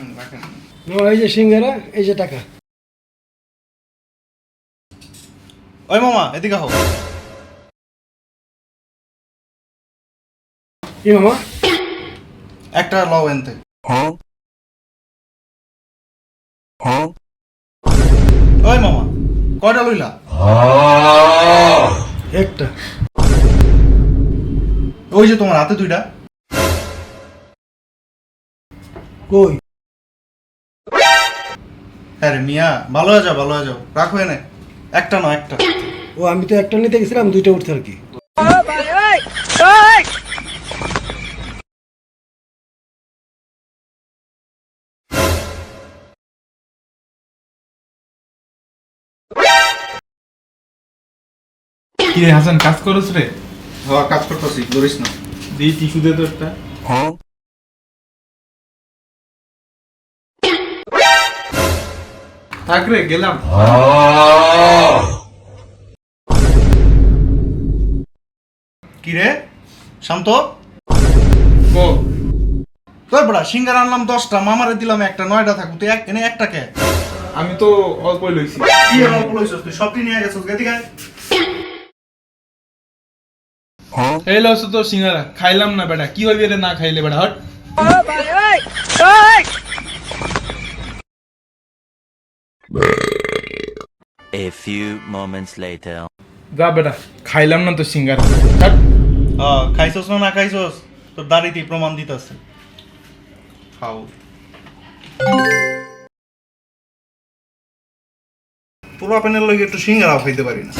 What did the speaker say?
মামা এই যে সিঙ্গারা এই যে টাকা। ওই মামা এদিকে হও কি মামা? একটা লও এনতে। ওই মামা কয়টা লইলা? একটা। ওই যে তোমার হাতে দুইটা। কই? হ্যাঁ রে মিয়া ভালো হয়ে যাও ভালো হয়ে যাও। রাখো এনে। একটা না একটা। ও আমি তো একটা নিতে গেছিলাম দুইটা উঠছে আর কি। কি রে হাসান কাজ করছ রে? হওয়া কাজ করতেছি ধরিস না। দিই টিস্যু দে তো একটা থাক রে গেলাম। কি রে? শান্ত? ও তোর বড়া সিঙ্গার আনলাম দশটা মামারে দিলাম একটা নয়টা থাকব তুই এক এনে একটা কে? আমি তো অল্পই লইছি। কি অল্প লইছস তুই? সবটি নিয়ে গেছস? আয়। এই লস তো সিঙ্গারা খাইলাম না বেটা। কি হইবে রে না খাইলে বেটা? Hot. A few moments later. যা বেটা খাইলাম না তো সিঙ্গারা খাইছস না না খাইছস? তোর দাড়িতেই প্রমাণ দিতেছে। খাও পোলা প্যানের লগে একটু সিঙ্গারাও খাইতে পারি না।